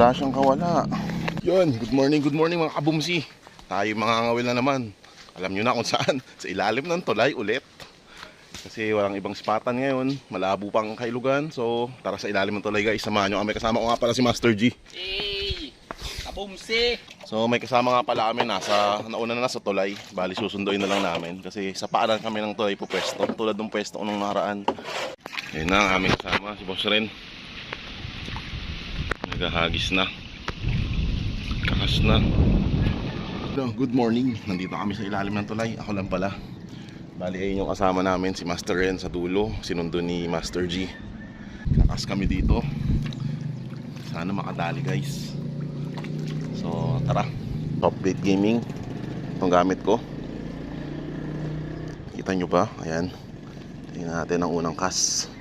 Wala siyang kawala. Yun, good morning, good morning mga kabumsi. Tayo mga ngawil na naman. Alam nyo na kung saan. Sa ilalim ng tulay ulit. Kasi walang ibang spatan ngayon. Malabo pang kailugan. So, tara sa ilalim ng tulay guys. Samahan nyo kami. Kasama ko nga pala si Master G. Hey! Kabumsi! So, may kasama nga pala kami. Nasa, nauna na nasa tulay. Bali, susunduin na lang namin. Kasi sa paanan kami ng tulay po pwesto. Tulad ng pwesto nung nakaraan. Ayun na ang aming kasama. Si Boss Ren. Nagahagis na. Kakas na. Good morning. Nandito kami sa ilalim ng tulay. Ako lang pala. Bali, ayun yung kasama namin. Si Master Ren sa dulo. Sinundo ni Master G. Kakas kami dito. Sana makadali guys. So, tara. Top Beat Gaming. Itong gamit ko. Kita nyo ba? Ayan. Tingnan natin ang unang kas.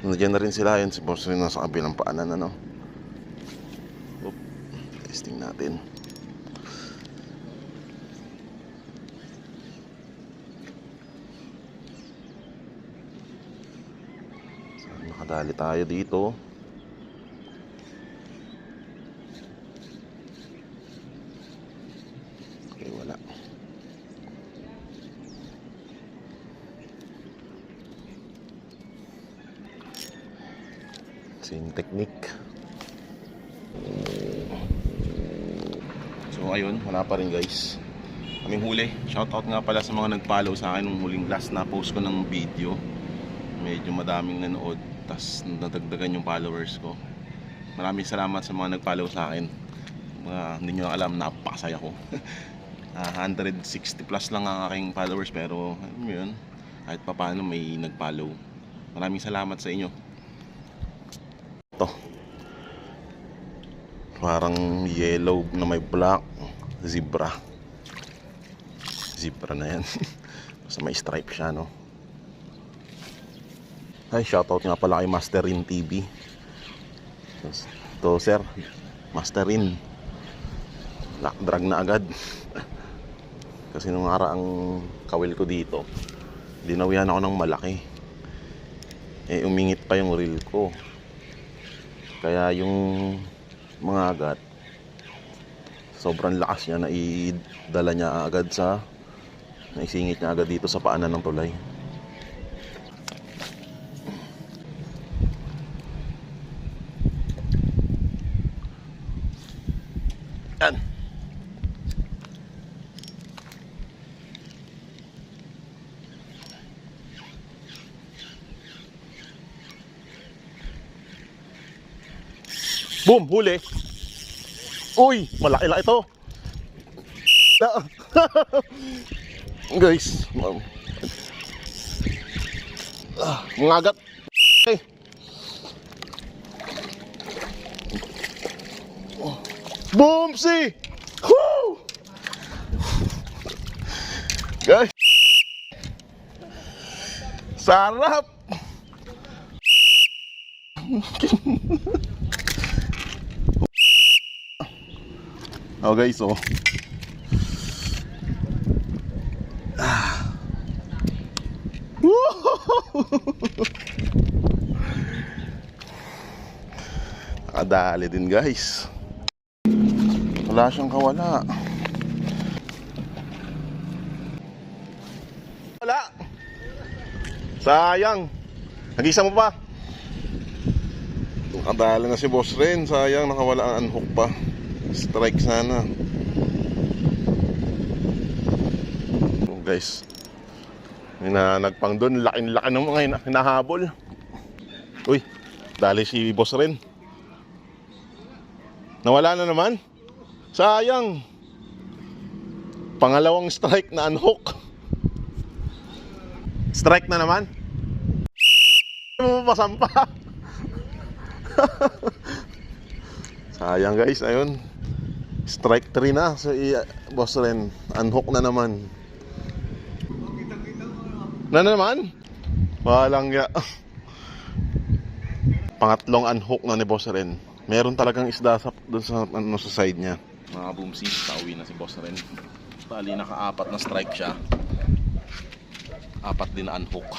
Nandiyan na rin sila. Ayan, si Boss rin nasa kabilang paanan. Ano? Testing natin. Sana makadali tayo dito. Okay, wala. Same technique. So ayun, wala pa rin guys. Kaming huli. Shoutout nga pala sa mga nag-follow sa akin nung huling last na post ko ng video. Medyo madaming nanood. Tapos nadagdagan yung followers ko. Maraming salamat sa mga nag-follow sa akin. Mga hindi nyo alam, napakasaya ko. Ah, 160 plus lang ang aking followers pero alam yun, kahit pa paano may nag-follow. Maraming salamat sa inyo. Ito. Parang yellow na may black. Zebra. Zebra na yan. Basta may stripe siya, no? Ay, shoutout nga pala kay Masterin TV. To, sir. Masterin. Lock drag na agad. Kasi nung araang kawil ko dito, dinawihan ako ng malaki. Eh, umingit pa yung reel ko. Kaya yung mga agat, sobrang lakas niya na idala niya agad sa naisingit niya agad dito sa paanan ng tulay. Yan. Boom, huli. Uy, malaki lang ito. Guys. Ah, mga agat. Okay. Boom, see. Woo! Guys. Sarap. Oh guys, oh. Ah. Nakadali din guys. Wala siyang kawala. Wala. Sayang. Nag-isa mo pa. Nakadali na si boss rin. Sayang nakawala ang unhook pa. Strike sana. Oh, guys. May nanagpang doon. Laking-laki ng mga hina- hinahabol. Uy, dali si boss rin. Nawala na naman. Sayang. Pangalawang strike na unhook. Strike na naman. Mo pasampa. Sayang guys, ayun. Strike 3 na sa i- boss rin. Unhook na naman. Na naman? Walang ya. Pangatlong unhook na ni boss rin. Meron talagang isda sa, dun sa, ano, sa side niya. Mga boomsi, pauwi na si boss rin. Bali, naka-apat na strike siya. Apat din na unhook.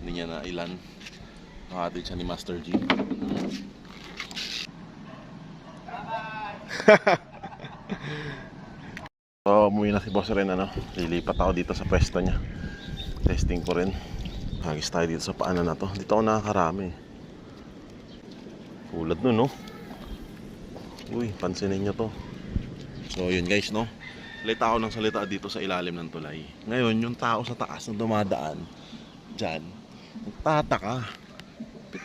Hindi niya na ilan. Nakahatid siya ni Master G. so, umuwi na si boss rin ano. Lilipat ako dito sa pwesto niya. Testing ko rin. Hagis tayo dito sa paanan na to. Dito ako nakakarami. Tulad nun, no? Uy, pansinin nyo to. So, yun guys, no? Salita ako ng salita dito sa ilalim ng tulay. Ngayon, yung tao sa taas na dumadaan, dyan, nagtataka.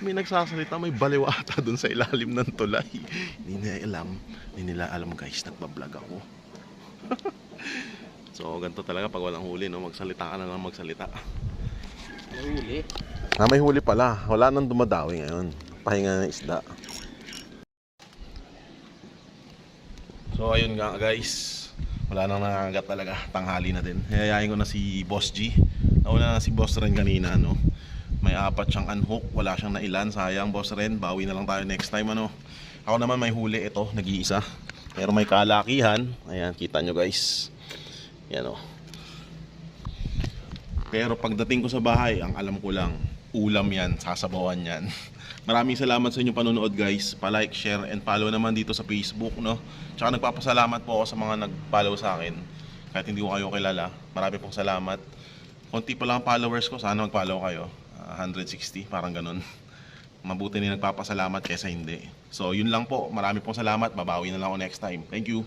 May nagsasalita, may baliw ata dun sa ilalim ng tulay. Hindi nila alam, hindi nila alam guys, nagbablog ako. so, ganito talaga pag walang huli, no? Magsalita ka na lang magsalita. Nahuli. Ah, may huli pala. Wala nang dumadawi ngayon. Pahinga ng isda. So, ayun nga guys. Wala nang nangangagat talaga. Tanghali na din. Hayayain ko na si Boss G. Nauna na si Boss Ren kanina, no? May apat siyang unhook. Wala siyang nailan. Sayang, Boss Ren. Bawi na lang tayo next time, ano? Ako naman may huli ito. Nag-iisa. Pero may kalakihan. Ayan, kita nyo guys. Yan, oh. Pero pagdating ko sa bahay, ang alam ko lang, ulam yan, sasabawan yan. Maraming salamat sa inyong panonood guys. Pa-like, share, and follow naman dito sa Facebook, no? Tsaka nagpapasalamat po ako sa mga nag-follow sa akin. Kahit hindi ko kayo kilala. Marami pong salamat. Konti pa lang ang followers ko, sana mag-follow kayo. Ah, 160, parang ganun. Mabuti na nagpapasalamat kaysa hindi. So, yun lang po. Marami pong salamat. Babawi na lang ako next time. Thank you.